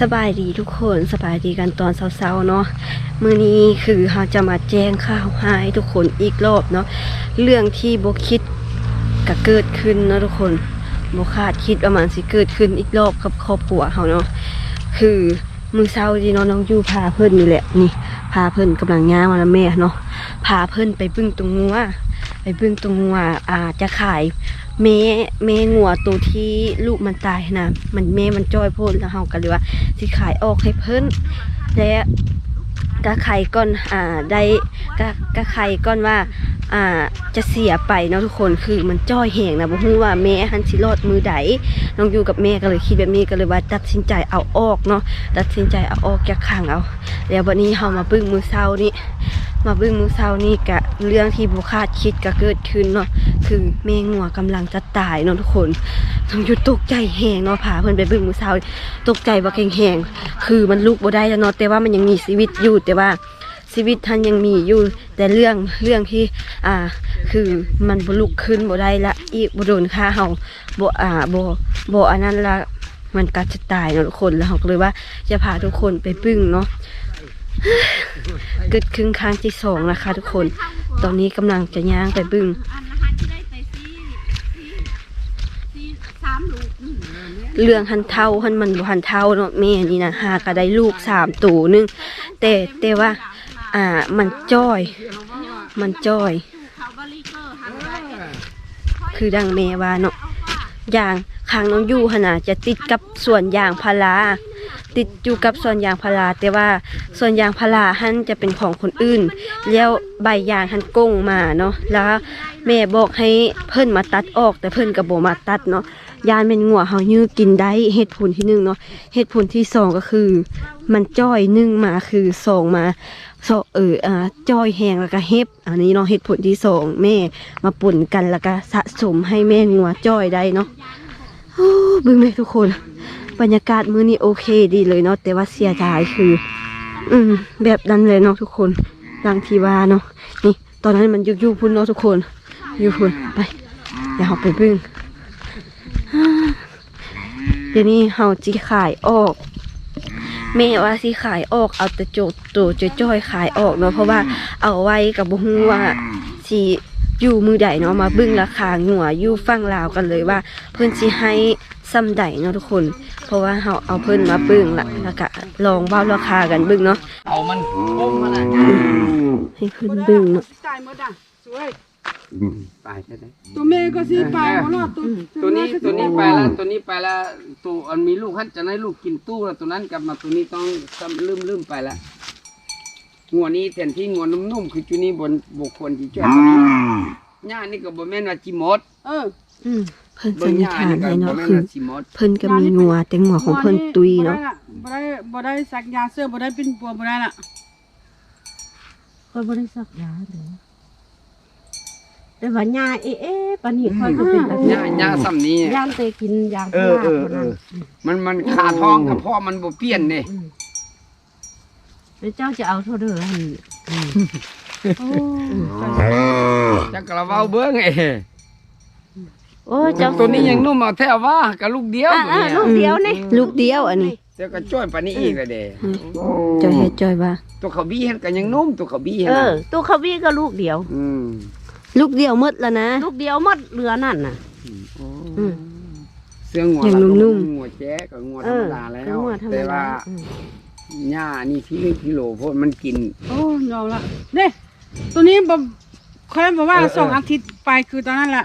สบายดีทุกคนสบายดีกันตอนเช้าๆเนาะมื้อนี้คือเราจะมาแจ้งข่าวให้ทุกคนอีกรอบเนาะเรื่องที่โบคิดก็เกิดขึ้นเนาะทุกคนโบคาดคิดว่ามันสิเกิดขึ้นอีกรอบกับครอบครัวเฮาเนาะคือมือเช้าที่เนาะน้องยูพาเพิ่อนนี่แหละนี่พาเพิ่อนกำลังย่างมาแล้วแม่เนาะพาเพิ่อนไปบึ้งตรงงัวไปบึ้งตรงงัวอาจะขาย แม่แม่งัวตัวที่ลูกมันตายนะมันแม่มันจ้อยโพดแล้วเฮาก็เลยว่าสิขายออกให้เพิ่นและกะไข่ก่อนอ่าได้กะกะไข่ก่อนว่าอ่าจะเสียไปเนาะทุกคนคือมันจ้อยแหงนะบ่ฮู้ว่าแม่หันสิรอดมือใดน้องอยู่กับแม่ก็เลยคิดแบบนี้ก็เลยว่าตัดสินใจเอาออกเนาะตัดสินใจเอาออกจากข้างเอา แล้ววันนี้เฮามาปึ้งมือเช้านี่ มาเบิ่งมือเช้านี่กะเรื่องที่บ่คาดคิดก็เกิดขึ้นเนาะคือแม่งัวกำลังจะตายเนาะทุกคนต้องหยุดตกใจแหงเนาะพาเพิ่นไปเบิ่งมือเช้าตกใจบ่าแข็งๆคือมันลุกบ่ได้แล้วเนาะแต่ว่ามันยังมีชีวิตอยู่แต่ว่าชีวิตท่านยังมีอยู่แต่เรื่องเรื่องที่อ่าคือมันบลุกขึ้นบ่ได้ละอีบ่โดนฆ่าเฮาบ่อ่าบ่บ่อันนั้นละมันก็จะตายเนาะทุกคนแล้วเฮาก็เลยว่าจะพาทุกคนไปปึ้งเนาะเกิดขึ้นครั้งที่สองนะคะ ทุกคน ตอนนี้กำลังจะย่างไปบึ้งเรื่องหันเท่าหันมันบ่หันเท่าเนาะแม่นี่นะหาก็ได้ลูกสามตัวหนึงแต่แต่ว่า อ่า มันจ้อย มันจ้อย คือดังแม่ว่าเนาะอย่างข้างน้องยู่หนนาจะติดกับส่วนยางพารา ติดอยู่กับสวนยางพาราแต่ว่าสวนยางพาราหันจะเป็นของคนอื่น แล้วใบยางหันก้งมาเนาะแล้วแม่บอกให้เพิ่นมาตัดออก แต่เพิ่นก็บ่มาตัดเนาะยานเป็นงัวเฮายื้อกินได้เหตุผลที่หนึ่งเนาะเหตุผลที่สองก็คือ มันจ้อยนึ่งมาคือสองมาสเอออ่าจ้อยแหงแล้วก็เฮ็บอันนี้เนาะเหตุผลที่สองแม่มาปุ่นกันแล้วก็สะสมให้แม่งัวจ้อยได้เนาะบึ้งเลยทุกคน บรรยากาศมื้อนี้โอเคดีเลยเนาะแต่ว่าเสียดายคือ อืม แบบนั้นเลยเนาะทุกคนดังที่ว่าเนาะนี่ ตอนนั้นมันยุกยุพุ่นเนาะทุกคน อยู่พุ่นไปเดี๋ยวเราไปบึ้งเดี๋ยวนี้เฮาจิขายออกแม่ว่าสิขายออกเอาแต่โจดตัวจ้อยขายออกเนาะเพราะว่าเอาไว้กับบ่ฮู้ว่าสิอยู่มือใดเนาะมาบึ้งราคางัวอยู่ฝั่งลาวกันเลยว่า เพิ่อนสิให้ซ้ำใดเนาะทุกคน เพราะว่าเฮาเอาเพิ่นมาเบิ่งละแล้วก็ลองเว้าราคากันเบิ่งเนาะเอามันก้มมันอะให้เพิ่นเบิ่งเนาะตายหมดอะสวยไปใช่ไหมตัวแม่ก็สิไปหมดแล้วตัวตัวนี้ก็สิตัวนี้ไปแล้วตัวนี้ไปแล้วตัวอันมีลูกฮันจะให้ลูกกินตู้แล้วตัวนั้นกลับมาตัวนี้ต้องซ้ำลืมลืมไปแล้วงัวนี้แทนที่งัวนุ่มๆคือจุนี้บนบุคคลที่ช่วยตัวนี้หญ้านี่ก็บ่แม่นว่าจิมด เอออืม เพิ่นเบิ่สันงนิหษญ้าฐานนี่ก็ให้บ่เนาะแม่นคือว่าจิมดเพิ่นก็มีงัวแต่งัวของเพิ่นตุยเนาะบ่ได้บ่ได้สักยาเสื้อบ่ได้เป็นปัวบ่ได้ละค่อยบริสักยาเลยแต่ว่าญาเอ๊ะเอ๊ะปานนี้ค่อยก็เป็นแบบหญ้าหญ้าซ้ำนี้ย่างเตกินยางเอพาอราเออคนเอนั้นอมันมันขาท้องกับพ่อมันบ่เปลี่ยนเด้มแล้วเจ้าจะเอาเท่าเดิมหั่นอืมโอ้จักกระเว้าเบิ่งเอ้ โอ้ยเจ้าตัวนี้ยังนุ่มเอาแท้ว่ากับลูกเดียวอะตัวอะเนี้ลูกเดียวนี่ลูกเดียวอันนี้เดี๋ยวก็จ้อยปานนี้อีกเลยเด้จอยเฮ็ดจอยว่าตัวเขาบี้เห็นกันยังนุ่มตัวเขาบี้เห็นเอนะอตัวเขาวี่ก็ลูกเดียว อืมลูกเดียวหมดแล้วนะ ลูกเดียวหมดเรือนั่นน่ะ อืม เสื้องัวอย่างละนุ่มๆ งัวแจ๊กับงัวธเอรรอมดาแล้วก็งัวธรรมแต่ดาว่าอืมหญ้านี่ที่หนึ่งกิโลเพราะมันกิน โอ้ยอมละเด้ตัวนี้บ่ค่อยบอกว่าเออเออ สองอาทิตย์ไปคือตอนนั้นแหละ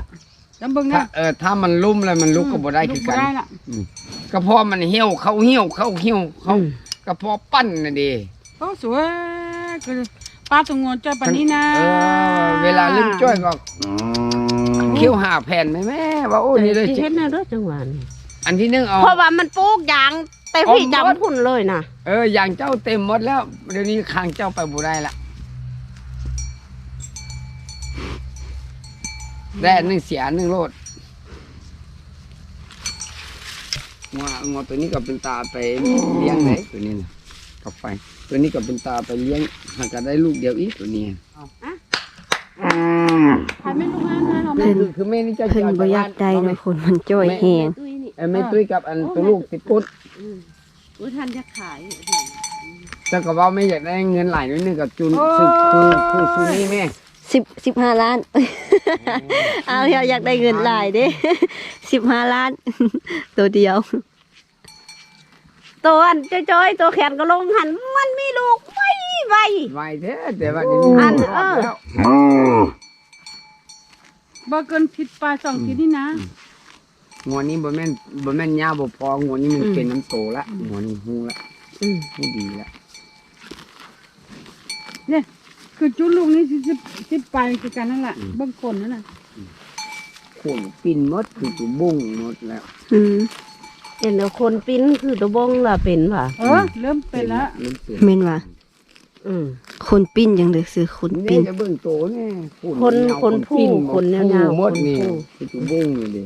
แล้วเบิ่งถ้านะเออถ้ามันลุ่มแล้วมันลุกก็บ่ได้คือกันลุบ่ได้ละกระเพาะมันเหี่ยวเข้าเหี่ยวเข้าเหี่ยวเข้าอืมกระเพาะปั้นน่ะเด้โอ้สวยคือป้าตัวงอนจ้อยปานนี้นะเออเวลาลืมจ้อยก็เคี้ยวหาแผ่นไหมแม่ว่าโอ้นี่เลยสิเฮ็ดแนวเด้อจังหวะนี้อันที่หนึงเอา เพราะว่ามันปลูกยางแต่พี่เอาหมด จำพุ่นเลยน่ะเอออย่างเจ้าเต็มหมดแล้วเดี๋ยวนี้คางเจ้าไปบ่ได้ละ ได้อันหนึ่งเสียอันหนึ่งโลดงัวงัวตัวนี้ก็เป็นตาไปเลี้ยงไหนตัวนี้นะกับไฟตัวนี้ก็เป็นตาไปเลี้ยงหากก็ได้ลูกเดียวอีกตัวนี้ใครไม่รู้งานนะเราเพิ่นคือคือแม่นี่เจะเพิ่นบ่อยากได้เนาะคนมันจ้อยแฮงตุ้ยนี่เออแม่ตุ้ยกับอันตัวลูกติดกุดอุ้ยท่านจะขายแต่ก็ว่าไม่อยากได้เงินหลายนิดนึงกับจุนโอ้คือคือคือซูนี่แม่ สิบสิบห้าล้าน เอาเราอยากได้เงินหลายเด้สิบห้าล้าน ตัวเดียว ตัวอันจ้อยๆตัวแขนก็ลงหัน มันมีลูกไม่ไวไวแท้แต่ว่าเดี๋ยวนี้อันรอดเออแล้วบ่เกินผิดปลายสองขีดนี่นะหัวนี้บ่แม่นบ่แม่นยาบ่พอหัวนี้มันอืมเป็นน้ำโตละหัวนี้หูละอืมหูดีละ เนี่ย คือจุดลูกนี่สิสิบสิบปลายคือกันนั่นแหละเบื้องคนนั่นน่ะโคนปิ้นหมดคือตัวบุ้งหมดแล้ว อืมเห็นแล้วคนปิ้นคือตัวบงล่ะเป็นป่ะเออเริ่มเป็นแล้วริ่มเป็นเมนว่าอืม คนปิ้นยังเดือซื้อคนนี่ปิ้น จะเบิ่งโตนี่คนยาวคนผู้ปิ้หมดคนยาวๆผู้หมดนี่คนผู้ คือตัวบุ้งนี่เด้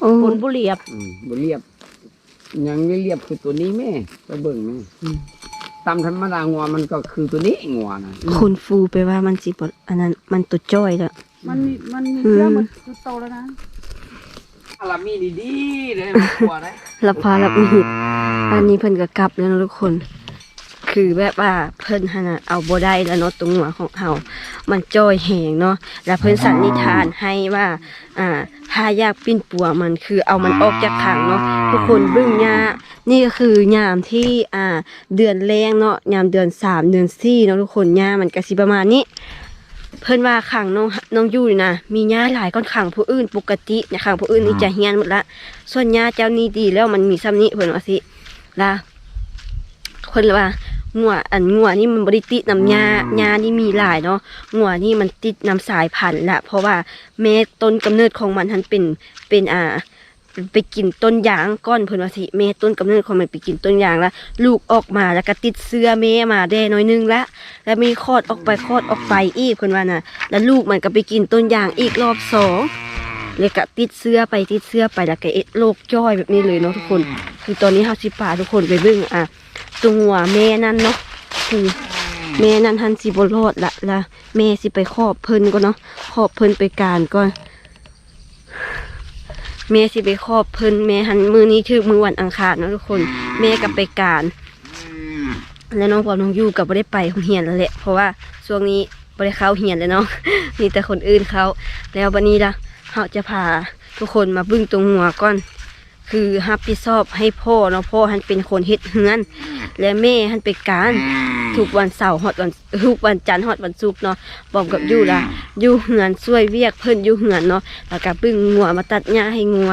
โอ้คนบุเรียบอืมบ่เรียบยังไม่เรียบคือตัวนี้แม่ไปเบิ่งแม่ ตามธรรมดางัวมันก็คือตัวนี้งัวนะคนฟูไปว่ามันสิบอันนั้นมันตัวจ้อยแล้วมันมีมันมีเชื้อมันจะโตแล้วนะลามีดีๆเลยมันกลัวได้รับพารับมีดอันนี้เพิ่นก็กลับแล้วเนาะทุกคน คือแบบว่าเพิ่นหั่นน่ะเอาบ่ได้แล้วเนาะตรงหัวของเฮามันจ้อยแหงเนาะแล้วเพิ่นสันนิษฐานให้ว่าอ่าถ้าอยากปิ้นปัวมันคือเอามันออกจากขังเนาะทุกคนเบิ่งยานี่ก็คือยามที่อ่าเดือนแรงเนาะยามเดือนสามเดือนสี่เนาะทุกคนยามันก็สิประมาณนี้เพิ่นว่าขังน้องน้องอยู่นี่นะมีญาหลายก้อนขังผู้อื่นปกติเนี่ยขังผู้อื่นนี่จะเฮียนหมดละส่วนญาเจ้านี่ดีแล้วมันมีซ้ำนี้เพิ่นว่าสิละเพิ่นว่า งัวอันงัวนี่มันบริติดน้ำยาญานี่มีหลายเนาะงัวนี่มันติดน้ำสายพันธุ์ละเพราะว่าแม้ต้นกำเนิดของมันทันเป็นเป็นอ่าไปกินต้นยางก้อนเพิ่นว่าสิแม่ต้นกำเนิดของมันไปกินต้นยางแล้วลูกออกมาแล้วก็ติดเสื้อแม่มาได้น้อยนึงละแล้วมีคลอดออกไปคลอดออกไปอีกเพิ่นว่าน่ะ แล้วลูกมันก็ไปกินต้นยางอีกรอบสองเลยก็ติดเสื้อไปติดเสื้อไปแล้วก็เอ็ดโรคจ้อยแบบนี้เลยเนาะทุกคน คือตอนนี้เฮาสิพาทุกคนไปเบิ่งอะ ตัวแม่นั่นเนาะคือแม่นั่นทันสิบ่รอดละละแม่สิไปครอบเพิ่นก็เนาะครอบเพิ่นไปการก่อนแม่สิไปครอบเพิ่นแม่หันมือนี้ถือมือวันอังคารเนาะทุกคน แม่ก็ไปการแล้วน้องปอมน้องยูกับไม่ได้ไปโรงเรียนแล้วแหละเพราะว่าช่วงนี้ไม่ได้เข้าเรียนเลยเนาะมีแต่คนอื่นเขาแล้ววันนี้ละเราจะพาทุกคนมาบึ้งตรงหัวก่อน คือรับผิดชอบให้พ่อเนาะพ่อหันเป็นคนเฮ็ดเฮือน และแม่หันไปการ ทุกวันเสาร์ฮอดวันทุกวันจันทร์ฮอดวันศุกร์เนาะบอกกับยูละอยู่เฮือนช่วยเวียกเพิ่นอยู่เฮือนเนาะแล้วก็บึ้งงัวมาตัดหญ้าให้งัว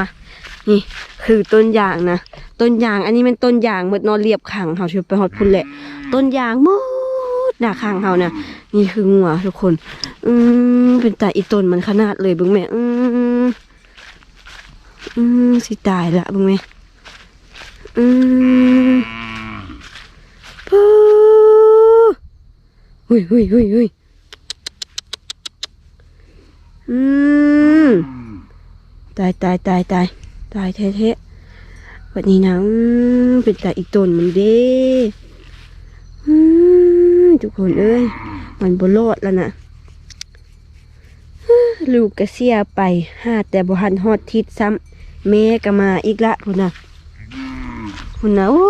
นี่คือต้นยางนะต้นยางอันนี้เป็นต้นยางเมื่อนอนเรียบขังเฮาชื่อไปฮอดพุ่นแหละ ต้นยางหมดหน้าข้างเฮานะนี่คืองัวทุกคน อืมเป็นตาอีต้นมันขนาดเลยเบิ่งแม่อืม อืมสิตายละบิ่งแม่อืมปูหุยหุยหุยหุยอืมตายตายตายตายตายแท้ๆวันนี้นะเป็นตายอีกตนมันเด้อืมทุกคนเอ้ยมันบรอดแล้วนะลูกก็เสียไปห้าแต่บ่หันฮอดทิศซ้ำ แม่ก็มาอีกละพุ่นนะพุ่นนะโอ้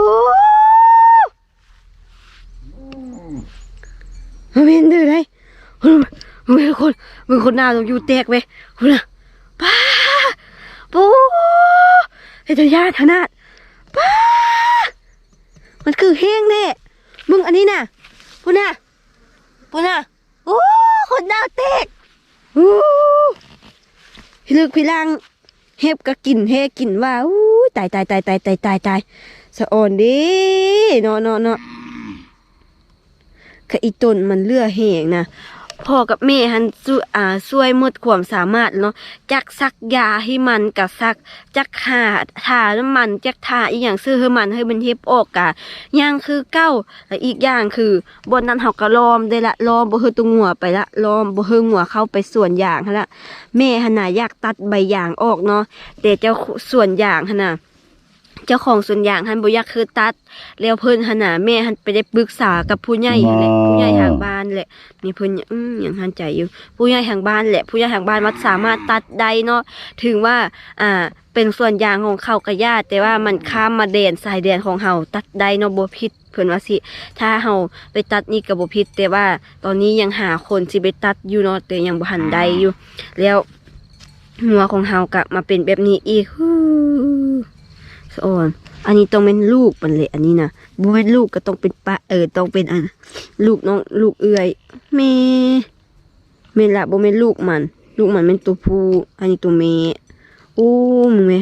มาเป็นดื้อได้พุ่นน่ะมึงเป็นคนมึงคนหน้าต้องอยู่แตกเว้ยพุ่นะป้าปูไอ้เฮดยาธนาดป้ามันคือเฮงแน่มึงอันนี้น่ะพูน่ะพูน่ะโอ้คนดาวเตกโอ้พี่ลึกพี่ลัง เฮ็บก็กินเฮกินว่าอู้ตายตายตายตายตายตายตายสะอ่อนดิเนาะเนาะเนาะกะอีต้นมันเลือแหงนะ พ่อกับแม่หันสู้อ่าช่วยหมดความสามารถเนาะจักซักยาให้มันกับซักจักหาทาน้ำมันจักทาอีกอย่างซื้อให้มันให้มันเฮ็บออกกะย่างคือเก้าและอีกอย่างคือบนนั้นเฮาก็ล้อมได้ละล้อมบ่เฮือตุงหัวไปละล้อมบ่เฮือหัวเข้าไปส่วนยางหั่นละแม่หันน่ะอยากตัดใบยางออกเนาะแต่เจ้าสวนยางหั่นน่ะ เจ้าของสวนยางหันบ่อยากคือตัด แล้วเพิ่นหันน่ะแม่หันไปได้ปรึกษากับผู้ใหญ่นั่นแหละผู้ใหญ่ทางบ้านแหละนี่เพิ่นอืมยังหันใจอยู่ ผู้ใหญ่ทางบ้านแหละ ผู้ใหญ่ทางบ้านว่าสามารถตัดได้เนาะถึงว่าอ่าเป็นส่วนยางของเขากระยาแต่ว่ามันข้ามมาแดนสายแดนของเฮาตัดได้เนาะบ่ผิดเพิ่นว่าสิ ถ้าเฮาไปตัดนี่ก็บ่ผิดแต่ว่าตอนนี้ยังหาคนสิไปตัดอยู่เนาะแต่ยังบ่ทันได้อยู่ แล้วหัวของเฮาก็มาเป็นแบบนี้อีกฮู้สะ อ่อน อันนี้ต้องเป็นลูกมันเลย อันนี้นะบ่เป็นลูกก็ต้องเป็นปะเออต้องเป็นอัน ลูกน้องลูกเอื้อยแม่แม่นละบ่แม่นลูกมัน ลูกมันเป็นตัวผู้อันนี้ตัวแม่โอ้มึงแม่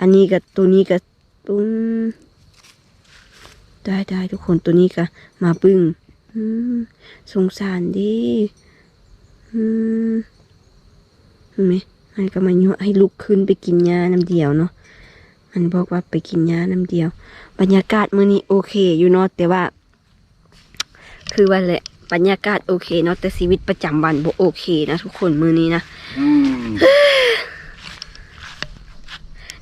อันนี้กับตัวนี้กับตุ้มได้ได้ทุกคนตัวนี้ก็มาปึ้งสงสารดิอืมเห็นไหมมันก็มายั่วให้ลุกขึ้นไปกินยาน้ำเดียวเนาะ มันบอกว่าไปกินยาน้ำเดียว บรรยากาศมื้อนี้โอเคอยู่เนาะแต่ว่า คือว่าแหละบรรยากาศโอเคเนาะแต่ชีวิตประจำวันบ่โอเคนะทุกคนมื้อนี้นะ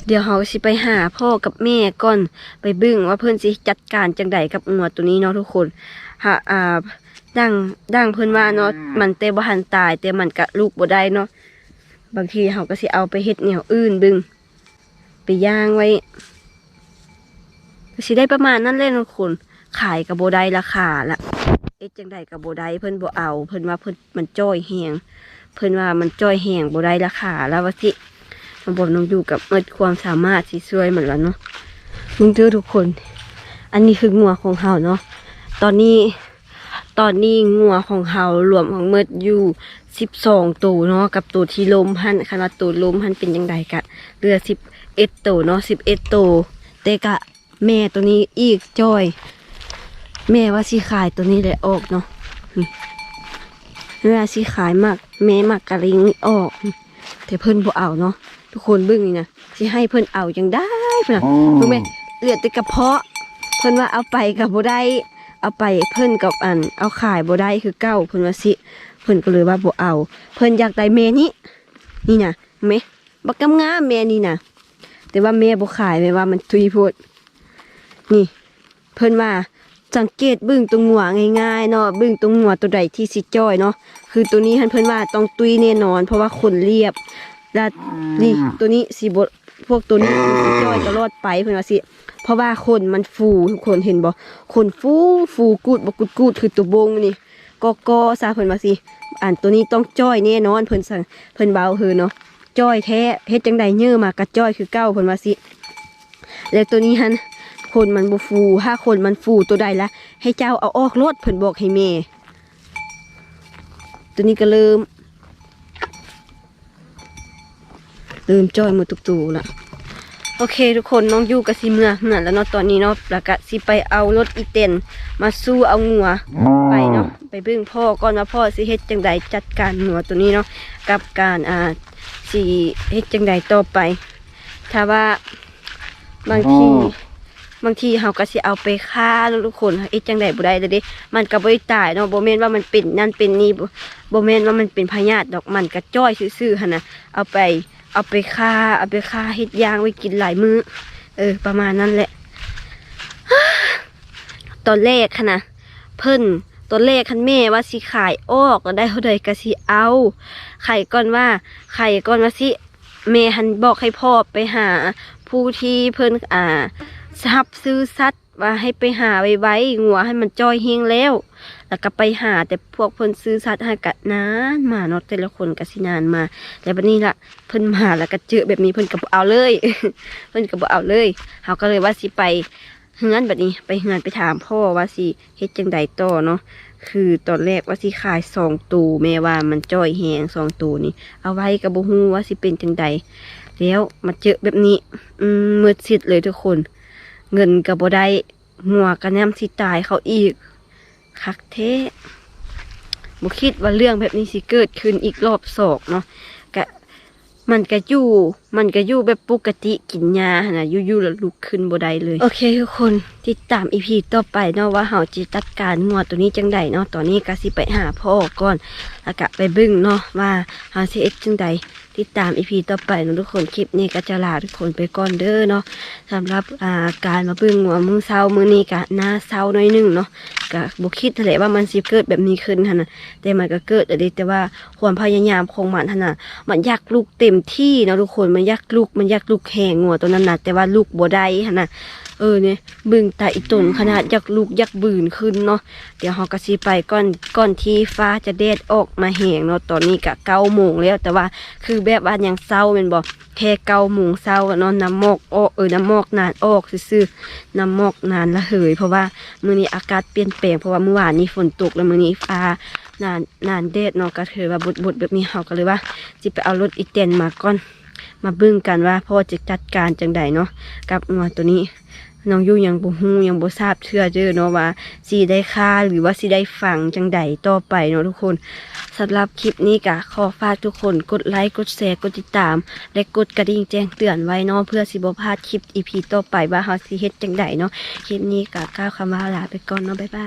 เดี๋ยวเราสิไปหาพ่อกับแม่ก่อนไปเบึ้งว่าเพิ่นสิจัดการจังใดกับงัวตัวนี้เนาะทุกคนหาอ่าดังดังเพิ่นว่าเนาะมันแต่บ่ทันตาย แต่มันกะลูกบ่ได้เนาะบางทีเราก็สิเอาไปเฮ็ดแนวอื่นเบึ้ง ไปย่างไว้ก็สิได้ประมาณนั้นเลยทุกคนขายกับโบได้ราคาละเอ็ดจังใดกับโบได้เพิ่นโบเอา เพิ่นว่าเพิ่นมันจ้อยแหงเพิ่นว่ามันจ้อยแหงโบได้ราคาแล้วว่าสิมันบอกน้องอยู่กับเอิดความสามารถสิช่วยเหมือนกันเนาะมึงเจอทุกคน อันนี้คืองัวของเฮาเนาะตอนนี้ตอนนี้งัวของเฮารวมของเมิดอยู่สิบสองตัวเนาะกับตัวที่ล้มหันขนาดตัวล้มหันเป็นยังไงกะเรือสิบ เอ็ดตัวเนาะสิบเอ็ดตัวแต่กะแม่ตัวนี้อีกจ้อย แม่ว่าสิขายตัวนี้เลยออกเนาะนี่แม่ว่าสิขายมากแม่มากกะลิงนี่ออก แต่เพิ่นบ่เอาเนาะทุกคนเบิ่งนี่นะสิให้เพิ่นเอาจังได้เพิ่นน่ะเบิ่งแม่เหลือแต่กระเพาะ เพิ่นว่าเอาไปกับบ่ได้เอาไปเพิ่นกับอัน เอาขายบ่ได้คือเก้าเพิ่นว่าสิเพิ่นก็เลยว่าบ่เอา เพิ่นอยากได้แม่นี้นี่นะเห็นไหมบักกำงามแม่นี่นะ แต่ว่าแม่บ่ขายแม่ว่ามันทุยโพดนี่ เพิ่นว่าสังเกตเบึ้งตรงหัวง่ายๆเนาะเบึ้งตรงหัวตัวใดที่สิจ้อยเนาะคือตัวนี้หันเพิ่นว่าต้องตุยแน่นอน เพราะว่าขนเรียบแล้วนี่ตัวนี้สิบ่พวกตัวนี้สิจ้อยตลอดไปเพิ่นว่าสิเพราะว่าขนมันฟูทุกคนเห็นบ่ขนฟูฟูกูดบ่กูดกูดคือตัวบงนี่ก็ก็ซาเพิ่นว่าสิอันตัวนี้ต้องจ้อยแน่นอนเพิ่นสั่งเพิ่นเบาเฮือเนาะ จ้อยแท้เฮ็ดจังใดเยื่อมากระจ้อยคือเก้าผลว่าสิแล้วตัวนี้ฮันคนมันบูฟูห้าคนมันฟูตัวใดละให้เจ้าเอาออกรถเพิ่นบอกให้เมตัวนี้ก็เริ่มเริ่มจ้อยหมดตุกตัวละ โอเคทุกคนน้องอยู่กับสิเมื่อเหมือนแล้วเนาะตอนนี้เนาะแล้วก็สิไปเอารถอีเต็นมาสู้เอางัวไปเนาะไปเบิ่งพ่อก่อนว่าพ่อสิเฮ็ดจังใดจัดการหนัวตัวนี้เนาะกับการอ่าสิเฮ็ดจังใดต่อไป ถ้าว่าบางทีบางทีเฮาก็สิเอาไปฆ่าแล้วทุกคนเฮ็ดจังใดบ่ได้เลยเด้มันก็บ่ได้ตายเนาะบ่แม่นว่ามันเป็นนั่นเป็นนี่บ่บ่แม่นว่ามันเป็นพยาธิดอกมันก็จ้อยซื่อๆหั่นน่ะเอาไป เอาไปฆ่าเอาไปฆ่าเฮ็ดย่างไว้กินหลายมื้อ เออ ประมาณนั้นแหละ ตอนแรกค่ะนะเพิ่นตัวเลขคันแม่ว่าสิขายออกก็ได้เท่าใดก็สิเอาไข่ก่อนว่าไข่ก่อนว่าสิแม่หันบอกให้พ่อไปหา ผู้ที่เพิ่นอ่าซับซื้อสัตว์ว่าให้ไปหาไว้ไว้งัวให้มันจ้อยเฮงแล้ว แล้วก็ไปหาแต่พวกเพิ่นซื้อสัตว์ห้กะนานมาเนาะแต่ละคนก็สินานมา แล้วบัดนี้ละเพิ่นมาแล้วก็เจอแบบนี้เพิ่นก็บ่เอาเลย เพิ่นก็บ่เอาเลยเฮาก็เลยว่าสิไปเฮือนแบบนี้ไปเฮือนไปถามพ่อว่าสิเฮ็ดจังใดต่อเนาะคือตอนแรกว่าสิขายสองตูแม่ว่ามันจ้อยแหงสองตูนี่ เอาไว้กับบ่ฮู้ว่าสิเป็นจังใดแล้วมาเจอแบบนี้อืมมืดสิดเลยทุกคน เงินกับบ่ได้หัวกันแนมสิตายเขาอีก คักเทบ่คิดว่าเรื่องแบบนี้สิเกิดขึ้นอีกรอบสองเนาะกะมันก็อยู่ มันก็อยู่แบบปกติกินยาหั่นนะอยู่ๆแล้วลุกขึ้นบ่ได้เลย โอเคทุกคนติดตามอีพีต่อไปเนาะว่าเฮาจะจัดการงัวตัวนี้จังใดเนาะตอนนี้ก็สิไปหาพ่อก่อนแล้วก็ไปเบึ้งเนาะว่าเฮาสิเอ็ดจังใด ติดตามอีพีต่อไปเนะทุกคนคลิปนี้ก็จะลาทุกคนไปก่อนเด้อเนาะสำหรับอ่าการมาเบิ่งหัวมือเศร้ามือนี้กะหน้าเศร้าหน้อยหนึงเนาะกะบ่คิดแหละว่ามันสิเกิดแบบนี้ขึ้นหั่นน่ะแต่มันก็เกิดอะดิแต่ว่าความพยายามของมันหั่นน่ะมันอยากลุกเต็มที่เนาะทุกคนมันอยากลุกมันอยากลุกแหงงัวตัวนั้นนะแต่ว่าลุกบ่ได้หั่นน่ะ เออเนี่ยบึงตาอีตุนขนาดอยากลุกอยากบืนขึ้นเนาะเดี๋ยวเราก็สิไปก่อนก่อนที่ฟ้าจะแดดออกมาแหงเนาะตอนนี้ก็เก้าโมงแล้วแต่ว่าคือแบบว่ายังเศร้าเป็นบอกแค่เก้าโมงเศร้าอะเนาะน้ำมอกออกเออน้ำมอกนานออกซื่อๆน้ำมอกนานละเหย เพราะว่ามื้อนี้อากาศเปลี่ยนแปลงเพราะว่าเมื่อวานนี้ฝนตกแล้วมื้อนี้ฟ้านานนานแดดเนาะก็ถือว่าบดๆแบบนี้เฮาก็เลยว่าสิไปเอารถอีแตนมาก่อน มาบิ่งกันว่าพ่อจะจัดการจังใดเนาะกับงัวตัวนี้ น้องยู่ยังบ่ฮู้ยังบ่ทราบเชื่อเจ้อเนาะว่าสิได้ค่าหรือว่าสิได้ฟังจังใดต่อไปเนาะทุกคนสำหรับคลิปนี้ก็ขอฝากทุกคนกดไลค์กดแชร์กดติดตาม และกดกระดิ่งแจ้งเตือนไว้เนาะเพื่อสิบ่พลาดคลิปอีพีต่อไปว่าเฮาสิเฮ็ดจังใดเนาะคลิปนี้ก็กล่าวคำว่าลาไปก่อนเนาะบ๊ายบาย